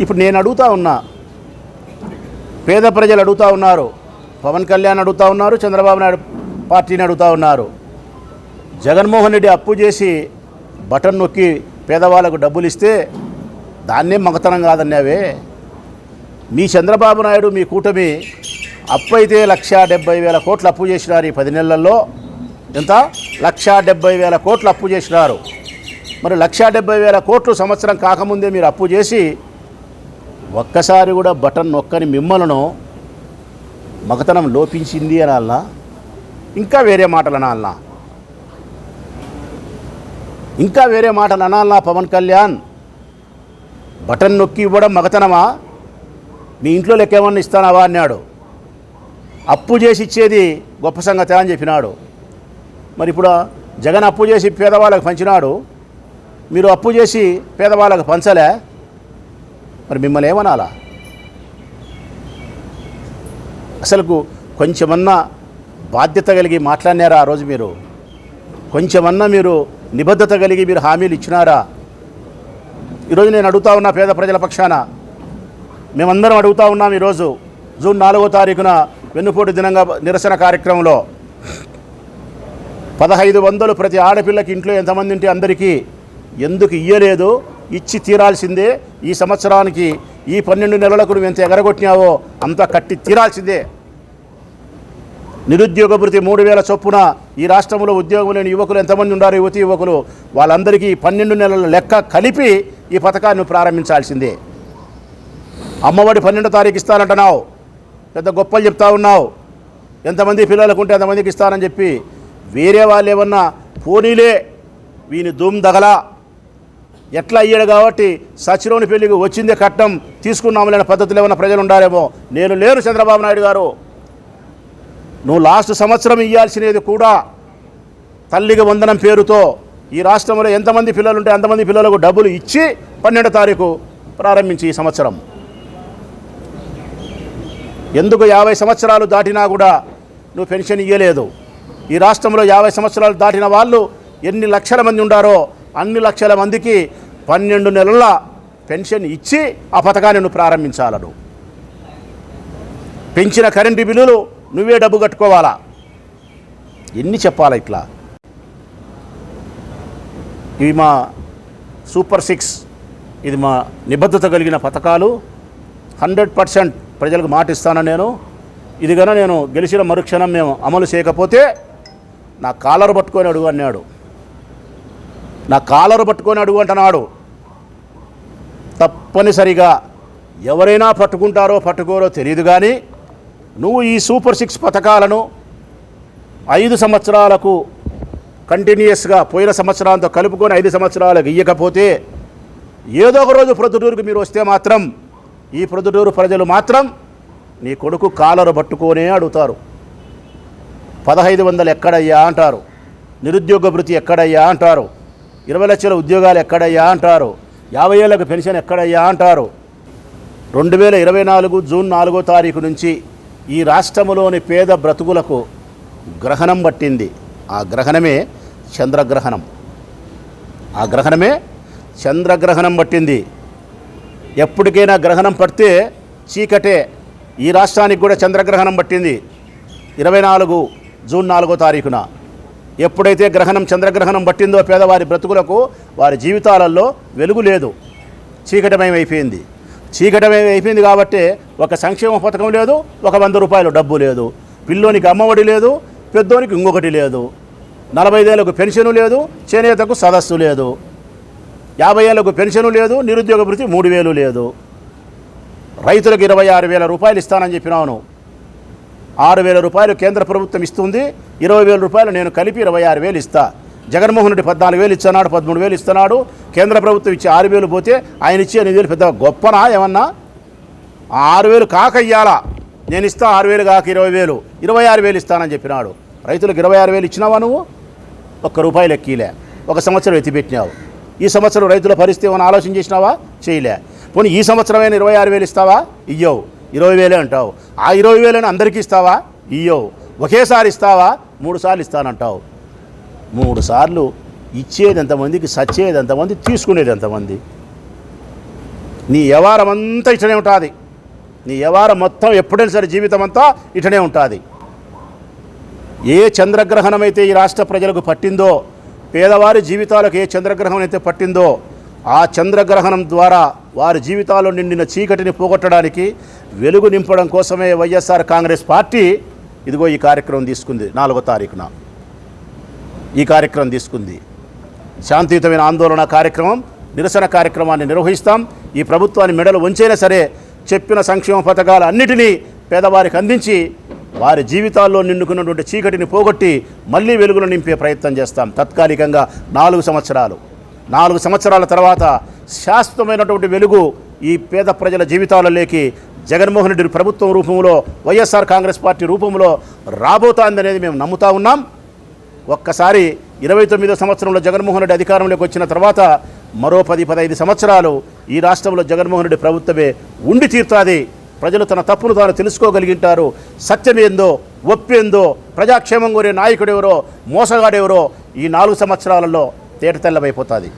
ఇప్పుడు నేను అడుగుతా ఉన్నా. పేద ప్రజలు అడుగుతా ఉన్నారు. పవన్ కళ్యాణ్ అడుగుతా ఉన్నారు. చంద్రబాబు నాయుడు పార్టీని అడుగుతా ఉన్నారు. జగన్మోహన్ రెడ్డి అప్పు చేసి బటన్ నొక్కి పేదవాళ్ళకు డబ్బులు ఇస్తే దాన్నే మగతనం కాదన్నావే. మీ చంద్రబాబు నాయుడు మీ కూటమి అప్పు అయితే లక్ష డెబ్బై వేల కోట్లు అప్పు చేసినారు ఈ పది నెలల్లో. ఎంత? లక్ష డెబ్బై వేల కోట్లు అప్పు చేసినారు. మరి లక్ష డెబ్బై వేల కోట్లు సంవత్సరం కాకముందే మీరు అప్పు చేసి ఒక్కసారి కూడా బటన్ నొక్కని మిమ్మలను మగతనం లోపించింది అనాలనా ఇంకా వేరే మాటలు అనాలనా ఇంకా వేరే మాటలు అనాలనా పవన్ కళ్యాణ్? బటన్ నొక్కి ఇవ్వడం మగతనమా? మీ ఇంట్లో లెక్కేమన్నా ఇస్తానవా అన్నాడు. అప్పు చేసి ఇచ్చేది గొప్ప సంగతి అని చెప్పినాడు. మరి ఇప్పుడు జగన్ అప్పు చేసి పేదవాళ్ళకి పంచినాడు. మీరు అప్పు చేసి పేదవాళ్ళకు పంచలే. మరి మిమ్మల్ని ఏమనాలా? అసలుకు కొంచెమన్నా బాధ్యత కలిగి మాట్లాడినారా ఆ రోజు మీరు? కొంచెమన్నా మీరు నిబద్ధత కలిగి మీరు హామీలు ఇచ్చినారా? ఈరోజు నేను అడుగుతా ఉన్నా పేద ప్రజల పక్షాన. మేమందరం అడుగుతా ఉన్నాం ఈరోజు జూన్ నాలుగో తారీఖున వెన్నుపోటు దినంగా నిరసన కార్యక్రమంలో. పదహైదు వందలు ప్రతి ఆడపిల్లకి ఇంట్లో ఎంతమంది ఉంటే అందరికీ ఎందుకు ఇయ్యలేదు? ఇచ్చి తీరాల్సిందే. ఈ సంవత్సరానికి ఈ పన్నెండు నెలలకు నువ్వు ఎంత ఎగరగొట్టినావో అంత కట్టి తీరాల్సిందే. నిరుద్యోగ భృతి మూడు వేల చొప్పున ఈ రాష్ట్రంలో ఉద్యోగం లేని యువకులు ఎంతమంది ఉన్నారు? యువతి యువకులు. వాళ్ళందరికీ పన్నెండు నెలల లెక్క కలిపి ఈ పథకాన్ని ప్రారంభించాల్సిందే. అమ్మఒడి పన్నెండో తారీఖు ఇస్తానంటున్నావు. పెద్ద గొప్పలు చెప్తా ఉన్నావు. ఎంతమంది పిల్లలకు ఉంటే అంతమందికి ఇస్తానని చెప్పి వేరే వాళ్ళు ఏమన్నా పోనీలే. వీని దుమ్ దగలా ఎట్లా అయ్యాడు కాబట్టి సచిరోని పెళ్ళికి వచ్చిందే కట్టం తీసుకున్నాములైన పద్ధతులు ఏమైనా ప్రజలు ఉండారేమో? నేను లేను చంద్రబాబు నాయుడు గారు. నువ్వు లాస్ట్ సంవత్సరం ఇవ్వాల్సినది కూడా తల్లికి వందనం పేరుతో ఈ రాష్ట్రంలో ఎంతమంది పిల్లలు ఉంటే అంతమంది పిల్లలకు డబ్బులు ఇచ్చి పన్నెండో తారీఖు ప్రారంభించి ఈ సంవత్సరం. ఎందుకు యాభై సంవత్సరాలు దాటినా కూడా నువ్వు పెన్షన్ ఇవ్వలేదు ఈ రాష్ట్రంలో యాభై సంవత్సరాలు దాటిన వాళ్ళు ఎన్ని లక్షల మంది ఉండారో అన్ని లక్షల మందికి పన్నెండు నెలల పెన్షన్ ఇచ్చి ఆ పథకాన్ని నువ్వు ప్రారంభించాలను. పెంచిన కరెంటు బిల్లులు నువ్వే డబ్బు కట్టుకోవాలా? ఎన్ని చెప్పాలా ఇట్లా? ఇవి మా సూపర్ సిక్స్ ఇది మా నిబద్ధత కలిగిన పథకాలు. హండ్రెడ్ పర్సెంట్ ప్రజలకు మాటిస్తాను నేను. ఇది కనుక నేను గెలిచిన మరుక్షణం మేము అమలు చేయకపోతే నా కాలర్ పట్టుకొని అడుగు అన్నాడు. నా కాలర్ పట్టుకొని అడుగు అంటున్నాడు. తప్పనిసరిగా ఎవరైనా పట్టుకుంటారో పట్టుకోరో తెలియదు కానీ నువ్వు ఈ సూపర్ సిక్స్ పథకాలను ఐదు సంవత్సరాలకు కంటిన్యూస్గా పోయిన సంవత్సరాలతో కలుపుకొని ఐదు సంవత్సరాలకు ఇయ్యకపోతే ఏదో ఒక రోజు ప్రొద్దుటూరుకు మీరు వస్తే మాత్రం ఈ ప్రొద్దుటూరు ప్రజలు మాత్రం నీ కొడుకు కాలరు పట్టుకోనే అడుగుతారు. పదహైదు వందలు ఎక్కడయ్యా అంటారు. నిరుద్యోగ భృతి ఎక్కడయ్యా అంటారు. ఇరవై లక్షల ఉద్యోగాలు ఎక్కడయ్యా అంటారు. యాభై ఏళ్ళకు పెన్షన్ ఎక్కడయ్యా అంటారు. రెండు వేల ఇరవై నాలుగు జూన్ నాలుగో తారీఖు నుంచి ఈ రాష్ట్రంలోని పేద బ్రతుకులకు గ్రహణం పట్టింది. ఆ గ్రహణమే చంద్రగ్రహణం. ఆ గ్రహణమే చంద్రగ్రహణం పట్టింది. ఎప్పటికైనా గ్రహణం పడితే చీకటే. ఈ రాష్ట్రానికి కూడా చంద్రగ్రహణం పట్టింది. ఇరవై నాలుగు జూన్ నాలుగో తారీఖున. ఎప్పుడైతే గ్రహణం చంద్రగ్రహణం పట్టిందో పేదవారి బ్రతుకులకు వారి జీవితాలలో వెలుగు లేదు. చీకటమయం అయిపోయింది చీకటమయం అయిపోయింది కాబట్టి ఒక సంక్షేమ పథకం లేదు ఒక వంద రూపాయలు డబ్బు లేదు. పిల్లోనికి అమ్మఒడి లేదు పెద్దోనికి ఇంకొకటి లేదు. నలభై ఏళ్ళకు పెన్షను లేదు చేనేతకు సదస్సు లేదు. యాభై ఏళ్ళకు పెన్షను లేదు నిరుద్యోగ భృతి మూడు వేలు లేదు. రైతులకు ఇరవై ఆరు వేల రూపాయలు ఇస్తానని చెప్పినాను. ఆరు వేల రూపాయలు కేంద్ర ప్రభుత్వం ఇస్తుంది ఇరవై వేల రూపాయలు నేను కలిపి ఇరవై ఆరు వేలు ఇస్తా. జగన్మోహన్ రెడ్డి పద్నాలుగు వేలు ఇస్తున్నాడు పదమూడు వేలు ఇస్తున్నాడు. కేంద్ర ప్రభుత్వం ఇచ్చి ఆరు వేలు పోతే ఆయన ఇచ్చి ఎనిమిది వేలు పెద్ద గొప్పనా ఏమన్నా? ఆరు వేలు కాక ఇయ్యాలా. నేను ఇస్తా ఆరు వేలు కాక ఇరవై వేలు ఇరవై ఆరు వేలు ఇస్తానని చెప్పినాడు. రైతులకు ఇరవై ఆరు వేలు ఇచ్చినావా నువ్వు? ఒక్క రూపాయి లెక్కీలే. ఒక సంవత్సరం ఎత్తిపెట్టినావు. ఈ సంవత్సరం రైతుల పరిస్థితి ఏమైనా ఆలోచన చేసినావా? చేయలే. పోనీ ఈ సంవత్సరమైనా ఇరవై ఆరు వేలు ఇస్తావా? ఇయ్యవు. ఇరవై వేలే అంటావు. ఆ ఇరవై వేలని అందరికీ ఇస్తావా? ఇయ్యవు. ఒకేసారి ఇస్తావా? మూడు సార్లు ఇస్తానంటావు. మూడు సార్లు ఇచ్చేది ఎంతమందికి సచ్చేది ఎంతమంది తీసుకునేది ఎంతమంది? నీ వ్యవహారం అంతా ఇటనే ఉంటుంది. నీ వ్యవహారం మొత్తం ఎప్పుడైనా సరే జీవితం అంతా ఇటనే ఉంటుంది. ఏ చంద్రగ్రహణం అయితే ఈ రాష్ట్ర ప్రజలకు పట్టిందో పేదవారి జీవితాలకు ఏ చంద్రగ్రహణం అయితే పట్టిందో ఆ చంద్రగ్రహణం ద్వారా వారి జీవితాల్లో నిండిన చీకటిని పోగొట్టడానికి వెలుగు నింపడం కోసమే వైఎస్ఆర్ కాంగ్రెస్ పార్టీ ఇదిగో ఈ కార్యక్రమం తీసుకుంది. నాలుగో తారీఖున ఈ కార్యక్రమం తీసుకుంది. శాంతియుతమైన ఆందోళన కార్యక్రమం నిరసన కార్యక్రమాన్ని నిర్వహిస్తాం. ఈ ప్రభుత్వాన్ని మెడలు వంచైనా సరే చెప్పిన సంక్షేమ పథకాలు అన్నిటినీ పేదవారికి అందించి వారి జీవితాల్లో నిండుకున్నటువంటి చీకటిని పోగొట్టి మళ్ళీ వెలుగులు నింపే ప్రయత్నం చేస్తాం. తాత్కాలికంగా నాలుగు సంవత్సరాలు. నాలుగు సంవత్సరాల తర్వాత శాశ్వతమైనటువంటి వెలుగు ఈ పేద ప్రజల జీవితాలలోకి జగన్మోహన్ రెడ్డి ప్రభుత్వం రూపంలో వైఎస్ఆర్ కాంగ్రెస్ పార్టీ రూపంలో రాబోతోందనేది మేము నమ్ముతా ఉన్నాం. ఒక్కసారి ఇరవై తొమ్మిదో సంవత్సరంలో జగన్మోహన్ రెడ్డి అధికారంలోకి వచ్చిన తర్వాత మరో పది పదహైదు సంవత్సరాలు ఈ రాష్ట్రంలో జగన్మోహన్ రెడ్డి ప్రభుత్వమే ఉండి తీర్తాది. ప్రజలు తన తప్పును తాను తెలుసుకోగలిగింటారు. సత్యమేందో ఒప్పేందో ప్రజాక్షేమం కోరే నాయకుడెవరో మోసగాడెవరో ఈ నాలుగు సంవత్సరాలలో తేటతెల్లమైపోతుంది.